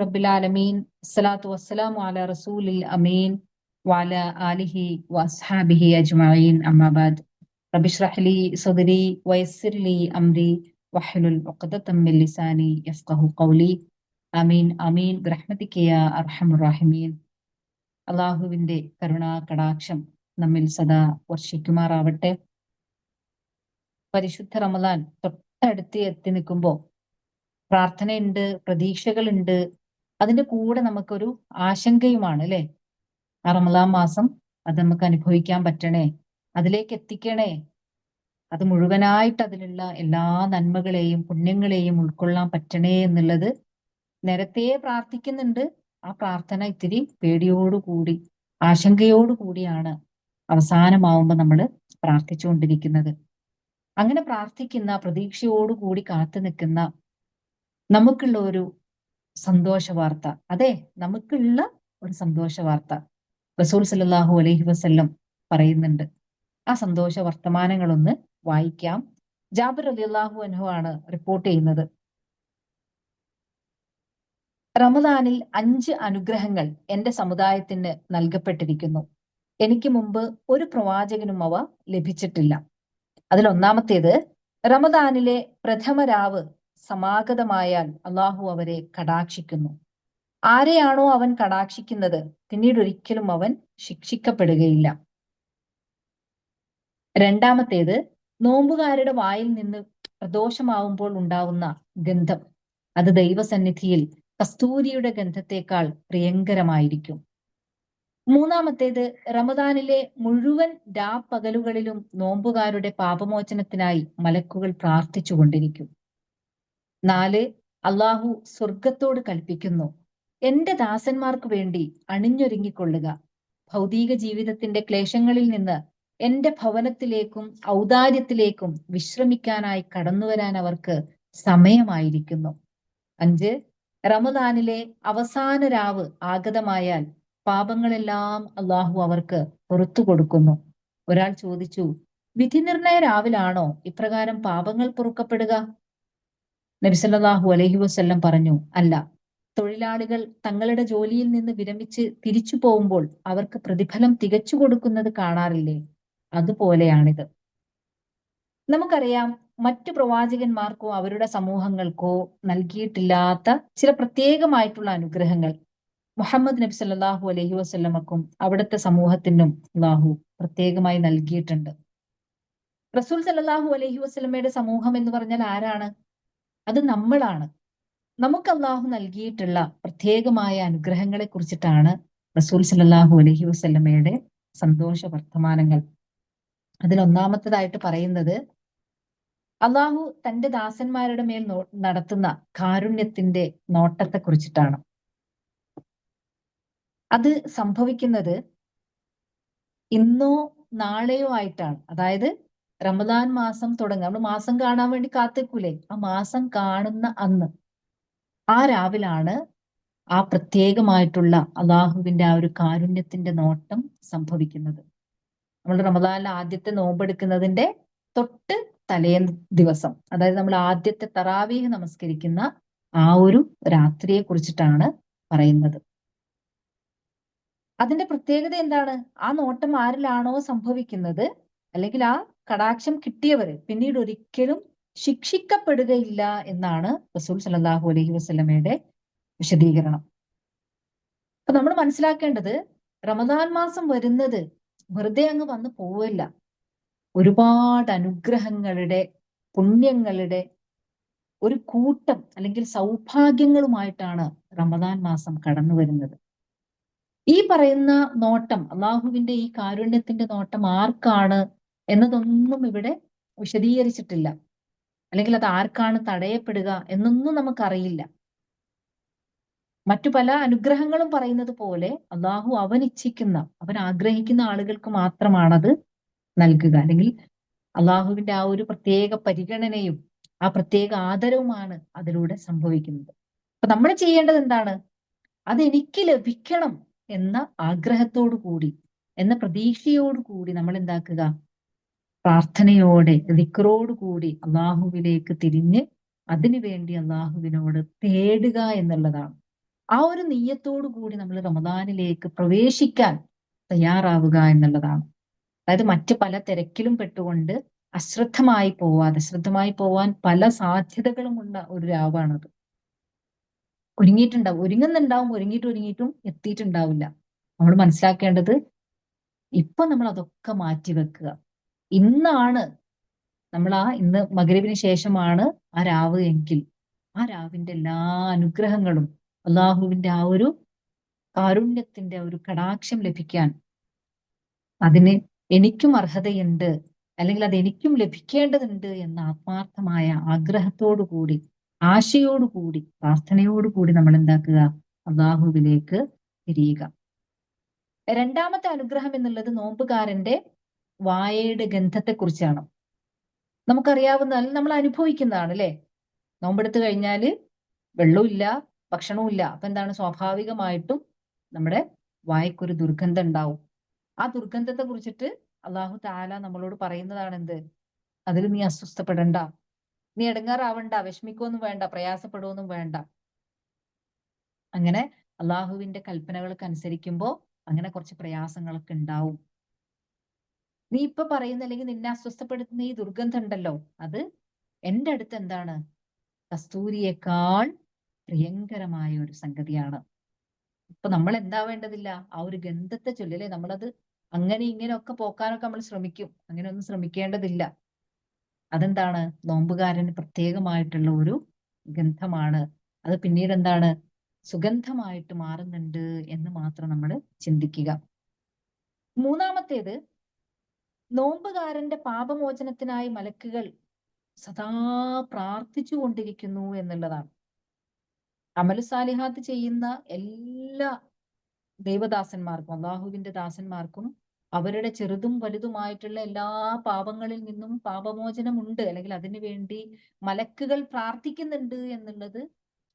റബ്ബിൽ ആലമീൻ അസ്സലാത്തു വസ്സലാമു അല റസൂലിൽ അമീൻ വാല ആലിഹി വസ്ഹാബിഹി അജ്മീൻ അമ്മാബാദ് റബിഷ്റഹ്ലി വയസ്സിർലി സദ്രി വയസ്സിർ ലി അംരി വഹലുൽ ഉഖ്ദതം മിൻ ലിസാനി യഫ്ഖഹു ഖൗലി. ആമീൻ ആമീൻ ബിറഹ്മതിക യാ അർഹമർ റഹീമീൻ. അള്ളാഹുവിന്റെ കരുണാ കടാക്ഷം നമ്മിൽ സദാ വർഷിക്കുമാറാവട്ടെ. പരിശുദ്ധ റമദാൻ തൊട്ടടുത്ത് എത്തി നിൽക്കുമ്പോൾ പ്രാർത്ഥനയുണ്ട് പ്രതീക്ഷകളുണ്ട്. അതിന്റെ കൂടെ നമുക്കൊരു ആശങ്കയുമാണ് അല്ലെ? അറമലാം മാസം അത് നമുക്ക് അനുഭവിക്കാൻ പറ്റണേ അതിലേക്ക് എത്തിക്കണേ. അത് മുഴുവനായിട്ട് അതിലുള്ള എല്ലാ നന്മകളെയും പുണ്യങ്ങളെയും ഉൾക്കൊള്ളാൻ പറ്റണേ എന്നുള്ളത് നേരത്തെ പ്രാർത്ഥിക്കുന്നുണ്ട്. ആ പ്രാർത്ഥന ഇത്തിരി പേടിയോടുകൂടി ആശങ്കയോടുകൂടിയാണ് അവസാനമാവുമ്പോൾ നമ്മൾ പ്രാർത്ഥിച്ചുകൊണ്ടിരിക്കുന്നത്. അങ്ങനെ പ്രാർത്ഥിക്കുന്ന പ്രതീക്ഷയോടുകൂടി കാത്തു നിൽക്കുന്ന നമുക്കുള്ള ഒരു സന്തോഷ വാർത്ത അതെ നമുക്കുള്ള ഒരു സന്തോഷ വാർത്ത റസൂൽ സല്ലാഹു അലൈഹി വസ്ല്ലം പറയുന്നുണ്ട്. ആ സന്തോഷ വർത്തമാനങ്ങളൊന്ന് വായിക്കാം. ജാബിർ അലി അള്ളാഹു അനുഹു ആണ് റിപ്പോർട്ട് ചെയ്യുന്നത്. റമദാനിൽ അഞ്ച് അനുഗ്രഹങ്ങൾ എന്റെ സമുദായത്തിന് നൽകപ്പെട്ടിരിക്കുന്നു. എനിക്ക് മുമ്പ് ഒരു പ്രവാചകനും അവ ലഭിച്ചിട്ടില്ല. അതിൽ ഒന്നാമത്തേത് റമദാനിലെ പ്രഥമ രാവ് സമാഗതമായാൽ അള്ളാഹു അവരെ കടാക്ഷിക്കുന്നു. ആരെയാണോ അവൻ കടാക്ഷിക്കുന്നത്? പിന്നീട് ഒരിക്കലും അവൻ ശിക്ഷിക്കപ്പെടുകയില്ല. രണ്ടാമത്തേത് നോമ്പുകാരുടെ വായിൽ നിന്ന് പ്രദോഷമാവുമ്പോൾ ഉണ്ടാവുന്ന ഗന്ധം. അത് ദൈവസന്നിധിയിൽ കസ്തൂരിയുടെ ഗന്ധത്തെക്കാൾ പ്രിയങ്കരമായിരിക്കും. മൂന്നാമത്തേത് റമദാനിലെ മുഴുവൻ രാപ്പകലുകളിലും നോമ്പുകാരുടെ പാപമോചനത്തിനായി മലക്കുകൾ പ്രാർത്ഥിച്ചുകൊണ്ടിരിക്കും. നാല് അള്ളാഹു സ്വർഗത്തോട് കൽപ്പിക്കുന്നു. എന്റെ ദാസന്മാർക്ക് വേണ്ടി അണിഞ്ഞൊരുങ്ങിക്കൊള്ളുക. ഭൗതിക ജീവിതത്തിന്റെ ക്ലേശങ്ങളിൽ നിന്ന് എന്റെ ഭവനത്തിലേക്കും ഔദാര്യത്തിലേക്കും വിശ്രമിക്കാനായി കടന്നുവരാൻ അവർക്ക് സമയമായിരിക്കുന്നു. അഞ്ച് റമദാനിലെ അവസാന രാവ് ആഗതമായാൽ പാപങ്ങളെല്ലാം അള്ളാഹു അവർക്ക് പുറത്തു കൊടുക്കുന്നു. ഒരാൾ ചോദിച്ചു വിധിനിർണയ രാവിലാണോ? ഇപ്രകാരം പാപങ്ങൾ പൊറുക്കപ്പെടുക? നബിസല്ലാഹു അലഹി വസ്ല്ലം പറഞ്ഞു അല്ല തൊഴിലാളികൾ തങ്ങളുടെ ജോലിയിൽ നിന്ന് വിരമിച്ച് തിരിച്ചു പോകുമ്പോൾ അവർക്ക് പ്രതിഫലം തികച്ചു കൊടുക്കുന്നത് കാണാറില്ലേ? അതുപോലെയാണിത്. നമുക്കറിയാം മറ്റു പ്രവാചകന്മാർക്കോ അവരുടെ സമൂഹങ്ങൾക്കോ നൽകിയിട്ടില്ലാത്ത ചില പ്രത്യേകമായിട്ടുള്ള അനുഗ്രഹങ്ങൾ മുഹമ്മദ് നബി സല്ലാഹു അലഹി വസ്ല്ലമക്കും അവിടുത്തെ സമൂഹത്തിനും അള്ളാഹു പ്രത്യേകമായി നൽകിയിട്ടുണ്ട്. റസൂൽ സല്ലാഹു അലഹി വസ്ലമയുടെ സമൂഹം എന്ന് പറഞ്ഞാൽ ആരാണ്? അത് നമ്മളാണ്. നമുക്ക് അള്ളാഹു നൽകിയിട്ടുള്ള പ്രത്യേകമായ അനുഗ്രഹങ്ങളെ കുറിച്ചിട്ടാണ് റസൂൽ സല്ലാഹു അലഹി വസ്ലമയുടെ സന്തോഷ വർത്തമാനങ്ങൾ. അതിലൊന്നാമത്തതായിട്ട് പറയുന്നത് അള്ളാഹു തന്റെ ദാസന്മാരുടെ മേൽ നടത്തുന്ന കാരുണ്യത്തിന്റെ നോട്ടത്തെ കുറിച്ചിട്ടാണ്. അത് സംഭവിക്കുന്നത് ഇന്നോ നാളെയോ ആയിട്ടാണ്. അതായത് റമദാൻ മാസം തുടങ്ങുക. നമ്മൾ മാസം കാണാൻ വേണ്ടി കാത്തിക്കൂലേ ആ മാസം കാണുന്ന അന്ന് ആ രാവിലാണ് ആ പ്രത്യേകമായിട്ടുള്ള അള്ളാഹുവിന്റെ ആ ഒരു കാരുണ്യത്തിന്റെ നോട്ടം സംഭവിക്കുന്നത്. നമ്മൾ റമദാനിലെ ആദ്യത്തെ നോമ്പെടുക്കുന്നതിന്റെ തൊട്ട് തലേ ദിവസം അതായത് നമ്മൾ ആദ്യത്തെ തറാവീഹ് നമസ്കരിക്കുന്ന ആ ഒരു രാത്രിയെ കുറിച്ചിട്ടാണ് പറയുന്നത്. അതിന്റെ പ്രത്യേകത എന്താണ്? ആ നോട്ടം ആരിലാണോ സംഭവിക്കുന്നത്? അല്ലെങ്കിൽ ആ കടാക്ഷം കിട്ടിയവര് പിന്നീട് ഒരിക്കലും ശിക്ഷിക്കപ്പെടുകയില്ല എന്നാണ് റസൂൽ സലാഹു അലഹി വസ്ലമയുടെ വിശദീകരണം. അപ്പൊ നമ്മൾ മനസ്സിലാക്കേണ്ടത് റമദാൻ മാസം വരുന്നത് വെറുതെ അങ്ങ് വന്ന് പോവില്ല. ഒരുപാട് അനുഗ്രഹങ്ങളുടെ പുണ്യങ്ങളുടെ ഒരു കൂട്ടം അല്ലെങ്കിൽ സൗഭാഗ്യങ്ങളുമായിട്ടാണ് റമദാൻ മാസം കടന്നു വരുന്നത്. ഈ പറയുന്ന നോട്ടം അള്ളാഹുവിന്റെ ഈ കാരുണ്യത്തിന്റെ നോട്ടം ആർക്കാണ് എന്നതൊന്നും ഇവിടെ വിശദീകരിച്ചിട്ടില്ല. അല്ലെങ്കിൽ അത് ആർക്കാണ് തടയപ്പെടുക എന്നൊന്നും നമുക്കറിയില്ല. മറ്റു പല അനുഗ്രഹങ്ങളും പറയുന്നത് പോലെ അള്ളാഹു അവൻ ഇച്ഛിക്കുന്ന അവൻ ആഗ്രഹിക്കുന്ന ആളുകൾക്ക് മാത്രമാണത് നൽകുക. അല്ലെങ്കിൽ അള്ളാഹുവിന്റെ ആ ഒരു പ്രത്യേക പരിഗണനയും ആ പ്രത്യേക ആദരവുമാണ് അതിലൂടെ സംഭവിക്കുന്നത്. അപ്പൊ നമ്മൾ ചെയ്യേണ്ടത് എന്താണ്? അത് എനിക്ക് ലഭിക്കണം എന്ന ആഗ്രഹത്തോടു കൂടി എന്ന പ്രതീക്ഷയോടു കൂടി നമ്മൾ എന്താക്കുക? പ്രാർത്ഥനയോടെ കൂടി അള്ളാഹുവിലേക്ക് തിരിഞ്ഞ് അതിനു വേണ്ടി അള്ളാഹുവിനോട് തേടുക എന്നുള്ളതാണ്. ആ ഒരു നീയത്തോടു കൂടി നമ്മൾ റമദാനിലേക്ക് പ്രവേശിക്കാൻ തയ്യാറാവുക എന്നുള്ളതാണ്. അതായത് മറ്റ് പല തിരക്കിലും പെട്ടുകൊണ്ട് അശ്രദ്ധമായി പോവാതെ അശ്രദ്ധമായി പോവാൻ പല സാധ്യതകളുമുള്ള ഒരു രാവാണത്. ഒരുങ്ങിയിട്ടുണ്ടാവും ഒരുങ്ങുന്നുണ്ടാവും ഒരുങ്ങിയിട്ട് ഒരുങ്ങിയിട്ടും എത്തിയിട്ടുണ്ടാവില്ല. നമ്മൾ മനസ്സിലാക്കേണ്ടത് ഇപ്പൊ നമ്മൾ അതൊക്കെ മാറ്റി വെക്കുക. ഇന്നാണ് നമ്മൾ ആ ഇന്ന് മകരവിന് ശേഷമാണ് ആ രാവ് എങ്കിൽ. ആ രാവിന്റെ എല്ലാ അനുഗ്രഹങ്ങളും അള്ളാഹുവിന്റെ ആ ഒരു കാരുണ്യത്തിന്റെ ഒരു കടാക്ഷം ലഭിക്കാൻ അതിന് എനിക്കും അർഹതയുണ്ട് അല്ലെങ്കിൽ അത് എനിക്കും ലഭിക്കേണ്ടതുണ്ട് എന്ന ആത്മാർത്ഥമായ ആഗ്രഹത്തോടു കൂടി ആശയോടുകൂടി പ്രാർത്ഥനയോടുകൂടി നമ്മൾ എന്താക്കുക? അള്ളാഹുവിലേക്ക് തിരിയുക. രണ്ടാമത്തെ അനുഗ്രഹം എന്നുള്ളത് നോമ്പുകാരന്റെ വായയുടെ ഗന്ധത്തെക്കുറിച്ചാണ്. നമുക്കറിയാവുന്ന നമ്മൾ അനുഭവിക്കുന്നതാണ് അല്ലെ? നോമ്പെടുത്ത് കഴിഞ്ഞാൽ വെള്ളമില്ല ഭക്ഷണവും ഇല്ല അപ്പൊ എന്താണ്? സ്വാഭാവികമായിട്ടും നമ്മുടെ വായക്കൊരു ദുർഗന്ധം ഉണ്ടാവും. ആ ദുർഗന്ധത്തെ കുറിച്ചിട്ട് അള്ളാഹു താല നമ്മളോട് പറയുന്നതാണ് എന്ത് അതിൽ നീ അസ്വസ്ഥപ്പെടണ്ട. നീ ഇടങ്ങാറാവണ്ട വിഷമിക്കൊന്നും വേണ്ട. പ്രയാസപ്പെടുവൊന്നും വേണ്ട. അങ്ങനെ അള്ളാഹുവിന്റെ കൽപ്പനകൾക്ക് അനുസരിക്കുമ്പോ അങ്ങനെ കുറച്ച് പ്രയാസങ്ങളൊക്കെ ഉണ്ടാവും. നീ ഇപ്പൊ പറയുന്ന അല്ലെങ്കിൽ നിന്നെ അസ്വസ്ഥപ്പെടുത്തുന്ന ഈ ദുർഗന്ധം ഉണ്ടല്ലോ അത് എന്റെ അടുത്ത് എന്താണ്? കസ്തൂരിയേക്കാൾ പ്രിയങ്കരമായ ഒരു സംഗതിയാണ്. ഇപ്പൊ നമ്മൾ എന്താ വേണ്ടതില്ല? ആ ഒരു ഗന്ധത്തെ ചൊല്ലല്ലേ? നമ്മളത് അങ്ങനെ ഇങ്ങനെയൊക്കെ പോക്കാനൊക്കെ നമ്മൾ ശ്രമിക്കും. അങ്ങനെ ഒന്നും ശ്രമിക്കേണ്ടതില്ല. അതെന്താണ്? നോമ്പുകാരന് പ്രത്യേകമായിട്ടുള്ള ഒരു ഗന്ധമാണ്. അത് പിന്നീട് എന്താണ് സുഗന്ധമായിട്ട് മാറുന്നുണ്ട് എന്ന് മാത്രം നമ്മൾ ചിന്തിക്കുക. മൂന്നാമത്തേത് നോമ്പുകാരന്റെ പാപമോചനത്തിനായി മലക്കുകൾ സദാ പ്രാർത്ഥിച്ചു കൊണ്ടിരിക്കുന്നു എന്നുള്ളതാണ്. അമലു സാലിഹാത്ത് ചെയ്യുന്ന എല്ലാ ദൈവദാസന്മാർക്കും അള്ളാഹുവിന്റെ ദാസന്മാർക്കും അവരുടെ ചെറുതും വലുതുമായിട്ടുള്ള എല്ലാ പാപങ്ങളിൽ നിന്നും പാപമോചനം ഉണ്ട് അല്ലെങ്കിൽ അതിനു വേണ്ടി മലക്കുകൾ പ്രാർത്ഥിക്കുന്നുണ്ട് എന്നുള്ളത്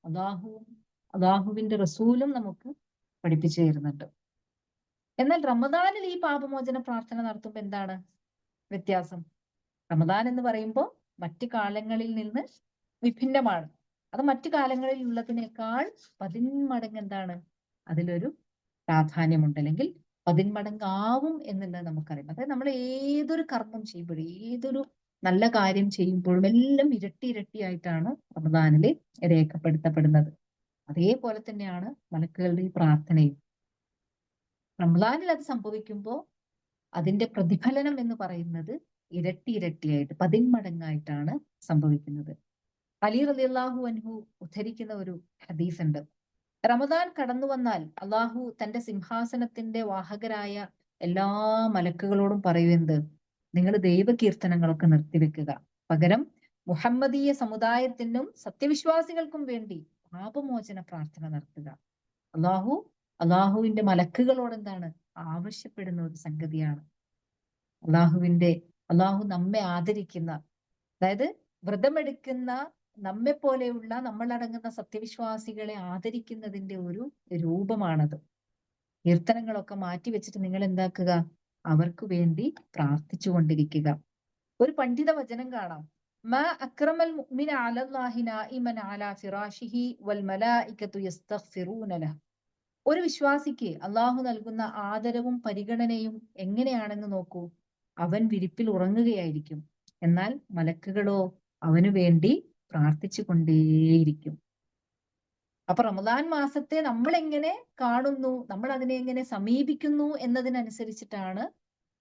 അള്ളാഹുവും അള്ളാഹുവിന്റെ റസൂലും നമുക്ക് പഠിപ്പിച്ചു തരുന്നുണ്ട്. എന്നാൽ റമദാനിൽ ഈ പാപമോചന പ്രാർത്ഥന നടത്തുമ്പോൾ എന്താണ് വ്യത്യാസം? റമദാൻ എന്ന് പറയുമ്പോൾ മറ്റു കാലങ്ങളിൽ നിന്ന് വിഭിന്നമാണ്. അത് മറ്റു കാലങ്ങളിൽ ഉള്ളതിനേക്കാൾ പതിന്മടങ്ങ് എന്താണ്? അതിലൊരു പ്രാധാന്യമുണ്ട്. അല്ലെങ്കിൽ പതിന്മടങ്ങാവും എന്നുള്ളത് നമുക്കറിയാം. അതായത് നമ്മൾ ഏതൊരു കർമ്മം ചെയ്യുമ്പോഴും ഏതൊരു നല്ല കാര്യം ചെയ്യുമ്പോഴും എല്ലാം ഇരട്ടി ഇരട്ടിയായിട്ടാണ് റമദാനിൽ രേഖപ്പെടുത്തപ്പെടുന്നത്. അതേപോലെ തന്നെയാണ് മലക്കുകളുടെ ഈ പ്രാർത്ഥനയും. റംസാനിൽ അത് സംഭവിക്കുമ്പോൾ അതിന്റെ പ്രതിഫലനം എന്ന് പറയുന്നത് ഇരട്ടി ഇരട്ടിയായിട്ട് പതിന്മടങ്ങായിട്ടാണ് സംഭവിക്കുന്നത്. അലി റലിയല്ലാഹു അൻഹു ഉദ്ധരിക്കുന്ന ഒരു ഹദീസ് ഉണ്ട് റമദാൻ കടന്നു വന്നാൽ അള്ളാഹു തന്റെ സിംഹാസനത്തിന്റെ വാഹകരായ എല്ലാ മലക്കുകളോടും പറയുന്നത് നിങ്ങൾ ദൈവകീർത്തനങ്ങളൊക്കെ നിർത്തിവെക്കുക. പകരം മുഹമ്മദീയ സമുദായത്തിനും സത്യവിശ്വാസികൾക്കും വേണ്ടി പാപമോചന പ്രാർത്ഥന നടത്തുക. അള്ളാഹു അള്ളാഹുവിന്റെ മലക്കുകളോട് എന്താണ്? ആവശ്യപ്പെടുന്ന ഒരു സംഗതിയാണ്. അള്ളാഹുവിന്റെ അള്ളാഹു നമ്മെ ആദരിക്കുന്ന അതായത് വ്രതമെടുക്കുന്ന നമ്മെ പോലെയുള്ള നമ്മളടങ്ങുന്ന സത്യവിശ്വാസികളെ ആദരിക്കുന്നതിന്റെ ഒരു രൂപമാണത്. കീർത്തനങ്ങളൊക്കെ മാറ്റി വെച്ചിട്ട് നിങ്ങൾ എന്താക്കുക അവർക്ക് വേണ്ടി പ്രാർത്ഥിച്ചു കൊണ്ടിരിക്കുക. ഒരു പണ്ഡിത വചനം കാണാം. മ അക്രമൽ മുഅ്മിന അലല്ലാഹി അലാ വൽ യസ്തഗ്ഫിറൂന ലഹു. ഒരു വിശ്വാസിക്ക് അള്ളാഹു നൽകുന്ന ആദരവും പരിഗണനയും എങ്ങനെയാണെന്ന് നോക്കൂ. അവൻ വിരിപ്പിൽ ഉറങ്ങുകയായിരിക്കും. എന്നാൽ മലക്കുകളോ അവനു വേണ്ടി പ്രാർത്ഥിച്ചു കൊണ്ടേയിരിക്കും അപ്പൊ റമദാൻ മാസത്തെ നമ്മൾ എങ്ങനെ കാണുന്നു നമ്മൾ അതിനെ എങ്ങനെ സമീപിക്കുന്നു എന്നതിനനുസരിച്ചിട്ടാണ്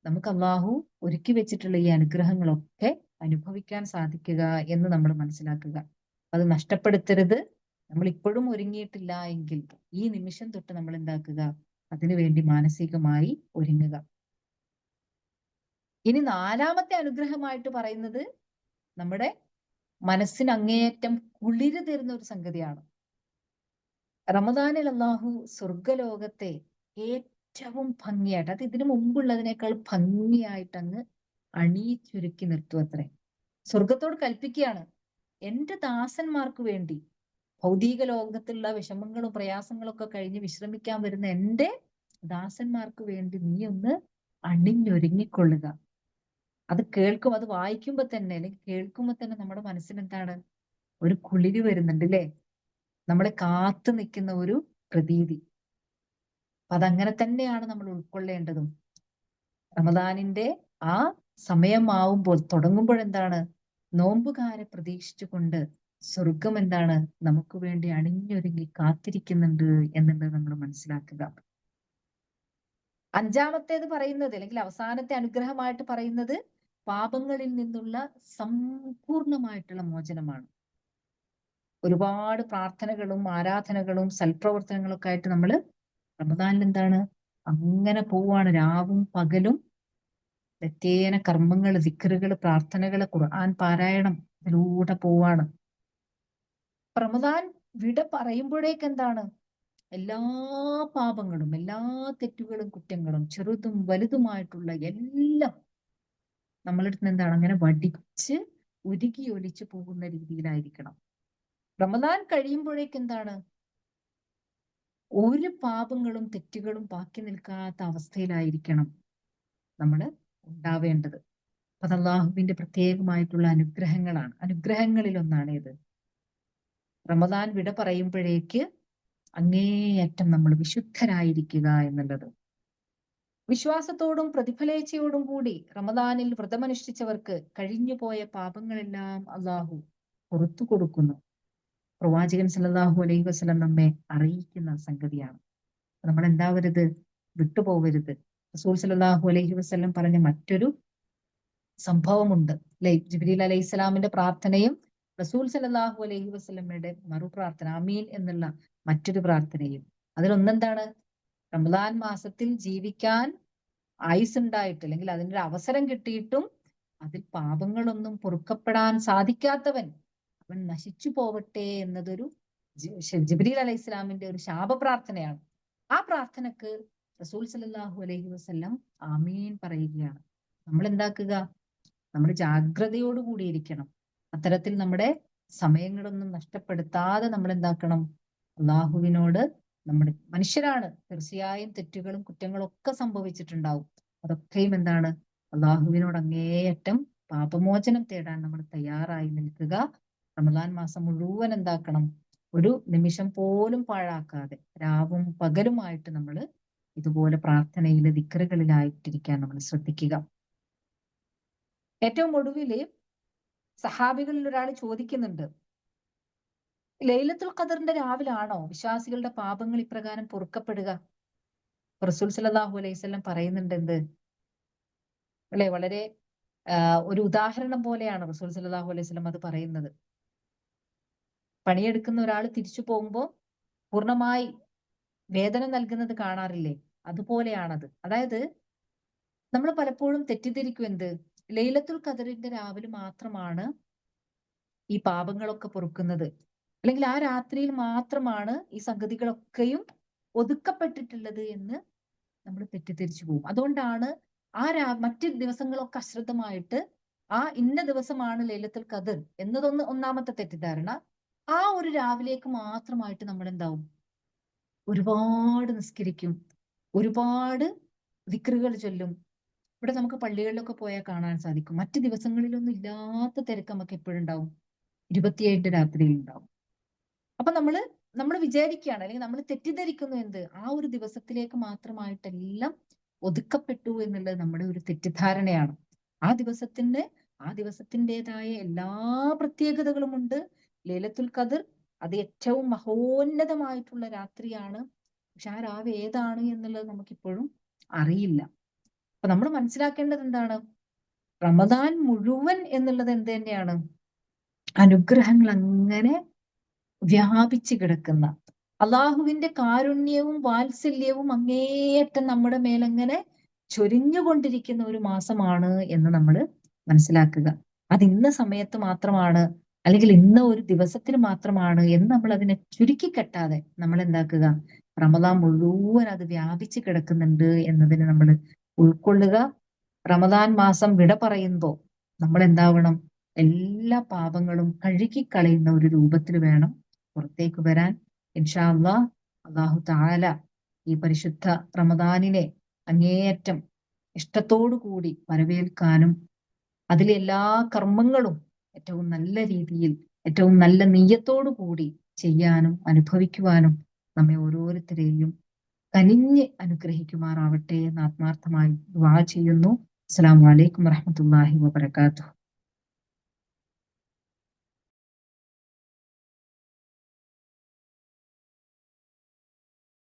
നമുക്ക് അള്ളാഹു ഒരുക്കി വെച്ചിട്ടുള്ള ഈ അനുഗ്രഹങ്ങളൊക്കെ അനുഭവിക്കാൻ സാധിക്കുക എന്ന് നമ്മൾ മനസ്സിലാക്കുക. അത് നഷ്ടപ്പെടുത്തരുത് നമ്മൾ ഇപ്പോഴും ഒരുങ്ങിയിട്ടില്ല എങ്കിൽ ഈ നിമിഷം തൊട്ട് നമ്മൾ എന്താക്കുക അതിനുവേണ്ടി മാനസികമായി ഒരുങ്ങുക. ഇനി നാലാമത്തെ അനുഗ്രഹമായിട്ട് പറയുന്നത് നമ്മുടെ മനസ്സിന് അങ്ങേയറ്റം കുളിര് തരുന്ന ഒരു സംഗതിയാണ്. റമദാനിൽ അള്ളാഹു സ്വർഗലോകത്തെ ഏറ്റവും ഭംഗിയായിട്ട് അത് ഇതിനു മുമ്പുള്ളതിനേക്കാൾ ഭംഗിയായിട്ട് അങ്ങ് അണിയിച്ചൊരുക്കി നിർത്തുവത്രേ സ്വർഗത്തോട് കൽപ്പിക്കുകയാണ്. എന്റെ ദാസന്മാർക്ക് വേണ്ടി ഭൗതിക ലോകത്തുള്ള വിഷമങ്ങളും പ്രയാസങ്ങളും ഒക്കെ കഴിഞ്ഞ് വിശ്രമിക്കാൻ വരുന്ന എന്റെ ദാസന്മാർക്ക് വേണ്ടി നീ ഒന്ന് അണിഞ്ഞൊരുങ്ങിക്കൊള്ളുക. അത് കേൾക്കും അത് വായിക്കുമ്പോൾ തന്നെ അല്ലെങ്കിൽ കേൾക്കുമ്പോൾ തന്നെ നമ്മുടെ മനസ്സിന് എന്താണ് ഒരു കുളിര് വരുന്നുണ്ട് അല്ലേ? നമ്മളെ കാത്തു നിൽക്കുന്ന ഒരു പ്രതീതി. അതങ്ങനെ തന്നെയാണ് നമ്മൾ ഉൾക്കൊള്ളേണ്ടതും. റമദാനിന്റെ ആ സമയമാവുമ്പോൾ തുടങ്ങുമ്പോഴെന്താണ് നോമ്പുകാരെ പ്രതീക്ഷിച്ചുകൊണ്ട് സ്വർഗം എന്താണ്? നമുക്ക് വേണ്ടി അണിഞ്ഞൊരുങ്ങി കാത്തിരിക്കുന്നുണ്ട് എന്നുള്ളത് നമ്മൾ മനസ്സിലാക്കുക. അഞ്ചാമത്തേത് പറയുന്നത് അല്ലെങ്കിൽ അവസാനത്തെ അനുഗ്രഹമായിട്ട് പറയുന്നത് പാപങ്ങളിൽ നിന്നുള്ള സമ്പൂർണമായിട്ടുള്ള മോചനമാണ്. ഒരുപാട് പ്രാർത്ഥനകളും ആരാധനകളും സൽപ്രവർത്തനങ്ങളും ഒക്കെ ആയിട്ട് നമ്മൾ റമദാനിൽ എന്താണ്? അങ്ങനെ പോവാണ്. രാവും പകലും നിത്യേന കർമ്മങ്ങൾ ദിക്കറുകൾ പ്രാർത്ഥനകൾ ഖുർആൻ പാരായണം ഇതിലൂടെ പോവാണ്. റമദാൻ വിട പറയുമ്പോഴേക്ക് എന്താണ്? എല്ലാ പാപങ്ങളും എല്ലാ തെറ്റുകളും കുറ്റങ്ങളും ചെറുതും വലുതുമായിട്ടുള്ള എല്ലാം നമ്മളടുത്ത് എന്താണ്? അങ്ങനെ വടിച്ച് ഉരുകി ഒലിച്ചു പോകുന്ന രീതിയിലായിരിക്കണം. റമദാൻ കഴിയുമ്പോഴേക്ക് എന്താണ്? ഒരു പാപങ്ങളും തെറ്റുകളും ബാക്കി നിൽക്കാത്ത അവസ്ഥയിലായിരിക്കണം നമ്മൾ ഉണ്ടാവേണ്ടത്. അത് അള്ളാഹുവിന്റെ പ്രത്യേകമായിട്ടുള്ള അനുഗ്രഹങ്ങളാണ്. അനുഗ്രഹങ്ങളിൽ ഒന്നാണ് ഇത്. റമദാൻ വിട പറയുമ്പോഴേക്ക് അങ്ങേയറ്റം നമ്മൾ വിശുദ്ധരായിരിക്കുക എന്നുള്ളത്. വിശ്വാസത്തോടും പ്രതിഫലേച്ഛയോടും കൂടി റമദാനിൽ വ്രതമനുഷ്ഠിച്ചവർക്ക് കഴിഞ്ഞുപോയ പാപങ്ങളെല്ലാം അള്ളാഹു പുറത്തു കൊടുക്കുന്നു. പ്രവാചകൻ സല്ലാഹു അലൈഹി വസ്ലം നമ്മെ അറിയിക്കുന്ന സംഗതിയാണ്. നമ്മൾ എന്താവരുത് വിട്ടുപോകരുത് റസൂൽ സല്ലാഹു അലൈഹി വസ്ലം പറഞ്ഞ മറ്റൊരു സംഭവമുണ്ട്. അല്ലെ? ജിബ്രീൽ അലൈഹി സ്വലാമിന്റെ പ്രാർത്ഥനയും റസൂൽ സലാഹു അലൈഹി വസ്ലമയുടെ മറുപ്രാർത്ഥന അമീൻ എന്നുള്ള മറ്റൊരു പ്രാർത്ഥനയും. അതിലൊന്നെന്താണ്? റമദാൻ മാസത്തിൽ ജീവിക്കാൻ ആയുസ് ഉണ്ടായിട്ട് അല്ലെങ്കിൽ അതിന്റെ ഒരു അവസരം കിട്ടിയിട്ടും അതിൽ പാപങ്ങളൊന്നും പൊറുക്കപ്പെടാൻ സാധിക്കാത്തവൻ അവൻ നശിച്ചു പോവട്ടെ എന്നതൊരു ജിബ്രീൽ അലൈഹി ഇസ്ലാമിന്റെ ഒരു ശാപ പ്രാർത്ഥനയാണ് ആ പ്രാർത്ഥനക്ക് റസൂൽ സലാഹു അലൈഹി വസ്ല്ലാം ആമീൻ പറയുകയാണ്. നമ്മൾ എന്താക്കുക നമ്മൾ ജാഗ്രതയോടുകൂടി ഇരിക്കണം. അത്തരത്തിൽ നമ്മുടെ സമയങ്ങളൊന്നും നഷ്ടപ്പെടുത്താതെ നമ്മൾ എന്താക്കണം അള്ളാഹുവിനോട് നമ്മുടെ മനുഷ്യരാണ്. തീർച്ചയായും തെറ്റുകളും കുറ്റങ്ങളും ഒക്കെ സംഭവിച്ചിട്ടുണ്ടാവും. അതൊക്കെയും എന്താണ്? അള്ളാഹുവിനോട് അങ്ങേയറ്റം പാപമോചനം തേടാൻ നമ്മൾ തയ്യാറായി നിൽക്കുക. റമദാൻ മാസം മുഴുവൻ എന്താക്കണം? ഒരു നിമിഷം പോലും പാഴാക്കാതെ രാവും പകലുമായിട്ട് നമ്മൾ ഇതുപോലെ പ്രാർത്ഥനയിൽ ദിക്കറുകളിലായിട്ടിരിക്കാൻ നമ്മൾ ശ്രദ്ധിക്കുക. ഏറ്റവും ഒടുവിൽ സഹാബികളിൽ ഒരാൾ ചോദിക്കുന്നുണ്ട് ലൈലത്തുൽ ഖദറിന്റെ രാവിലാണോ വിശ്വാസികളുടെ പാപങ്ങൾ ഇപ്രകാരം പൊറുക്കപ്പെടുക? റസൂൽ സലാഹു അലൈവല്ലം പറയുന്നുണ്ട് എന്ത്? അല്ലെ? വളരെ ഒരു ഉദാഹരണം പോലെയാണ് റസൂൽ സലാഹു വസല്ലം അത് പറയുന്നത്. പണിയെടുക്കുന്ന ഒരാൾ തിരിച്ചു പോകുമ്പോൾ പൂർണമായി വേദന നൽകുന്നത് കാണാറില്ലേ? അതുപോലെയാണത്. അതായത് നമ്മൾ പലപ്പോഴും തെറ്റിദ്ധരിക്കും എന്ത്? ലൈലത്തുൽ ഖദറിന്റെ രാവിലെ മാത്രമാണ് ഈ പാപങ്ങളൊക്കെ പൊറുക്കുന്നത്. അല്ലെങ്കിൽ ആ രാത്രിയിൽ മാത്രമാണ് ഈ സംഗതികളൊക്കെയും ഒതുക്കപ്പെട്ടിട്ടുള്ളത് എന്ന് നമ്മൾ തെറ്റിദ്ധരിച്ചു പോകും. അതുകൊണ്ടാണ് ആ രാ മറ്റ് ദിവസങ്ങളൊക്കെ അശ്രദ്ധമായിട്ട് ആ ഇന്ന ദിവസമാണ് ലൈലത്തുൽ ഖദർ എന്നതൊന്ന് ഒന്നാമത്തെ തെറ്റിദ്ധാരണ. ആ ഒരു രാവിലേക്ക് മാത്രമായിട്ട് നമ്മൾ എന്താവും ഒരുപാട് നിസ്കരിക്കും. ഒരുപാട് വിക്രുകൾ ചൊല്ലും. ഇവിടെ നമുക്ക് പള്ളികളിലൊക്കെ പോയാൽ കാണാൻ സാധിക്കും. മറ്റു ദിവസങ്ങളിലൊന്നും ഇല്ലാത്ത തിരക്ക് നമുക്ക് എപ്പോഴും ഉണ്ടാവും. ഇരുപത്തിയേഴിന്റെ രാത്രിയിൽ ഉണ്ടാവും. അപ്പൊ നമ്മൾ നമ്മൾ വിചാരിക്കുകയാണ് അല്ലെങ്കിൽ നമ്മൾ തെറ്റിദ്ധരിക്കുന്നു എന്ത്? ആ ഒരു ദിവസത്തിലേക്ക് മാത്രമായിട്ടെല്ലാം ഒതുക്കപ്പെട്ടു എന്നുള്ളത് നമ്മുടെ ഒരു തെറ്റിദ്ധാരണയാണ്. ആ ദിവസത്തിന്റെ ആ ദിവസത്തിന്റെതായ എല്ലാ പ്രത്യേകതകളും ഉണ്ട്. ലൈലത്തുൽ ഖദർ അത് ഏറ്റവും മഹോന്നതമായിട്ടുള്ള രാത്രിയാണ്. പക്ഷെ ആ രാവ് ഏതാണ് എന്നുള്ളത് നമുക്കിപ്പോഴും അറിയില്ല. അപ്പൊ നമ്മൾ മനസ്സിലാക്കേണ്ടത് എന്താണ്? റമദാൻ മുഴുവൻ എന്നുള്ളത് എന്ത് തന്നെയാണ്? അനുഗ്രഹങ്ങൾ അങ്ങനെ വ്യാപിച്ചു കിടക്കുന്ന അള്ളാഹുവിന്റെ കാരുണ്യവും വാത്സല്യവും അങ്ങേയറ്റം നമ്മുടെ മേലങ്ങനെ ചൊരിഞ്ഞുകൊണ്ടിരിക്കുന്ന ഒരു മാസമാണ് എന്ന് നമ്മൾ മനസ്സിലാക്കുക. അത് ഇന്ന സമയത്ത് മാത്രമാണ് അല്ലെങ്കിൽ ഇന്ന ഒരു ദിവസത്തിന് മാത്രമാണ് എന്ന് നമ്മൾ അതിനെ ചുരുക്കി കെട്ടാതെ നമ്മൾ എന്താക്കുക റമദാൻ മുഴുവൻ അത് വ്യാപിച്ചു കിടക്കുന്നുണ്ട് എന്നതിന് നമ്മൾ ഉൾക്കൊള്ളുക. റമദാൻ മാസം വിട പറയുമ്പോൾ നമ്മൾ എന്താവണം എല്ലാ പാപങ്ങളും കഴുകിക്കളയുന്ന ഒരു രൂപത്തിൽ വേണം പുറത്തേക്ക് വരാൻ. ഇൻഷാ അള്ളാ അള്ളാഹു താല ഈ പരിശുദ്ധ റമദാനിനെ അങ്ങേയറ്റം ഇഷ്ടത്തോടു കൂടി വരവേൽക്കാനും അതിലെ എല്ലാ കർമ്മങ്ങളും ഏറ്റവും നല്ല രീതിയിൽ ഏറ്റവും നല്ല നീയത്തോടു കൂടി ചെയ്യാനും അനുഭവിക്കുവാനും നമ്മെ ഓരോരുത്തരെയും കനിഞ്ഞ് അനുഗ്രഹിക്കുമാറാവട്ടെ എന്ന് ആത്മാർത്ഥമായി വാ ചെയ്യുന്നു. അസ്സാം വലൈക്കും വറഹ്മത്തുള്ളാഹി വബറകാതുഹു.